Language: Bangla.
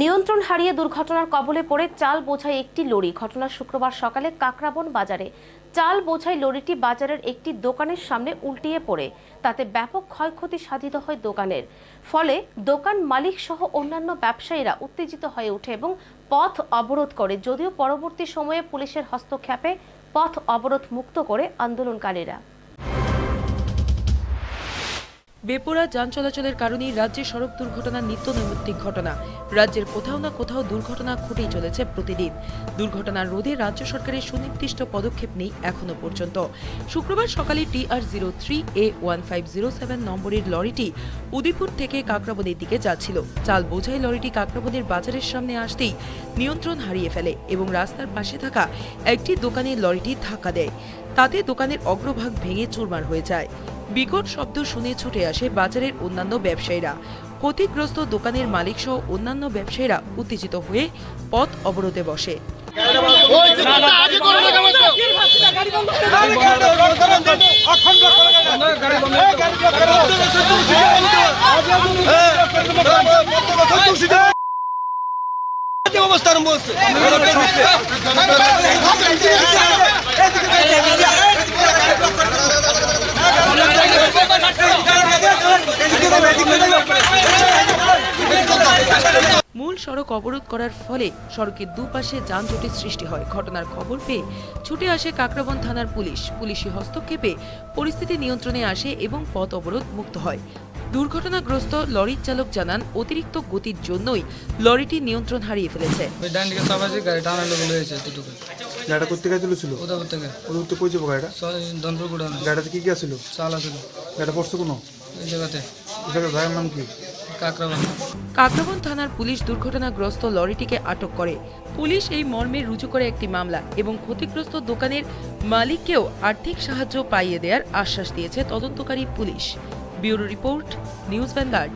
নিয়ন্ত্রণ হারিয়ে দুর্ঘটনার কবলে পড়ে চাল বোঝাই একটি লরি। ঘটনা শুক্রবার সকালে কাকরাবন বাজারে চাল বোঝাই লরিটি বাজারের একটি দোকানের সামনে উল্টিয়ে পড়ে। তাতে ব্যাপক ক্ষয়ক্ষতি সাধিত হয় দোকানের। ফলে দোকান মালিক সহ অন্যান্য ব্যবসায়ীরা উত্তেজিত হয়ে ওঠে এবং পথ অবরোধ করে। যদিও পরবর্তী সময়ে পুলিশের হস্তক্ষেপে পথ অবরোধ মুক্ত করে আন্দোলনকারীরা। বেপরা যান চলাচলের কারণেই রাজ্যে সড়ক দুর্ঘটনা নিত্য নৈমিত্তিক ঘটনা। রাজ্যের কোথাও না কোথাও দুর্ঘটনা ঘটেই চলেছে প্রতিদিন। দুর্ঘটনা রোধে রাজ্য সরকারের সুনির্দিষ্ট পদক্ষেপ নেই এখনও পর্যন্ত। শুক্রবার সকালে TR zero three A one five zero seven নম্বরের লরিটি উদয়পুর থেকে কাকরাবনের দিকে যাচ্ছিল। চাল বোঝাই লরিটি কাকরাবনের বাজারের সামনে আসতেই নিয়ন্ত্রণ হারিয়ে ফেলে এবং রাস্তার পাশে থাকা একটি দোকানে লরিটি ধাক্কা দেয়। তাতে দোকানের অগ্রভাগ ভেঙে চুরমার হয়ে যায়। বিকট শব্দ শুনে ছুটে আসে বাজারের অন্যান্য ব্যবসায়ীরা। ক্ষতিগ্রস্ত দোকানের মালিক সহ অন্যান্য ব্যবসায়ীরা উত্তেজিত হয়ে পথ অবরোধে বসে। অবস্থা আরম্ভ মূল সড়ক অবরোধ করার ফলে সড়কের দুপাশে যানজটের সৃষ্টি হয়। ঘটনার খবর পেয়ে ছুটে আসে কাকরাবন থানার পুলিশ। পুলিশি হস্তক্ষেপে পরিস্থিতি নিয়ন্ত্রণে আসে এবং পথ অবরোধ মুক্ত হয়। দুর্ঘটনাগ্রস্ত লরির চালক জানান অতিরিক্ত গতির জন্যই লরিটি নিয়ন্ত্রণ হারিয়ে ফেলেছে। ওই ডান দিকে সব গাড়ি টানা লোক হয়েছে দুটুকু। গাড়িটা করতে গেছিল ছিল কই যাব গাড়িটা? ধনপুর কি কি আছিল চাল আছিল গাড়িটা পড়ছে কোনো? এই জায়গাতে। এটাকে ভাইয়ের নাম কি? কাকরাবন থানার পুলিশ দুর্ঘটনাগ্রস্ত লরিটিকে আটক করে। পুলিশ এই মর্মে রুজু করে একটি মামলা এবং ক্ষতিগ্রস্ত দোকানের মালিককেও আর্থিক সাহায্য পাইয়ে দেওয়ার আশ্বাস দিয়েছে তদন্তকারী police. Bureau report, news Vanguard.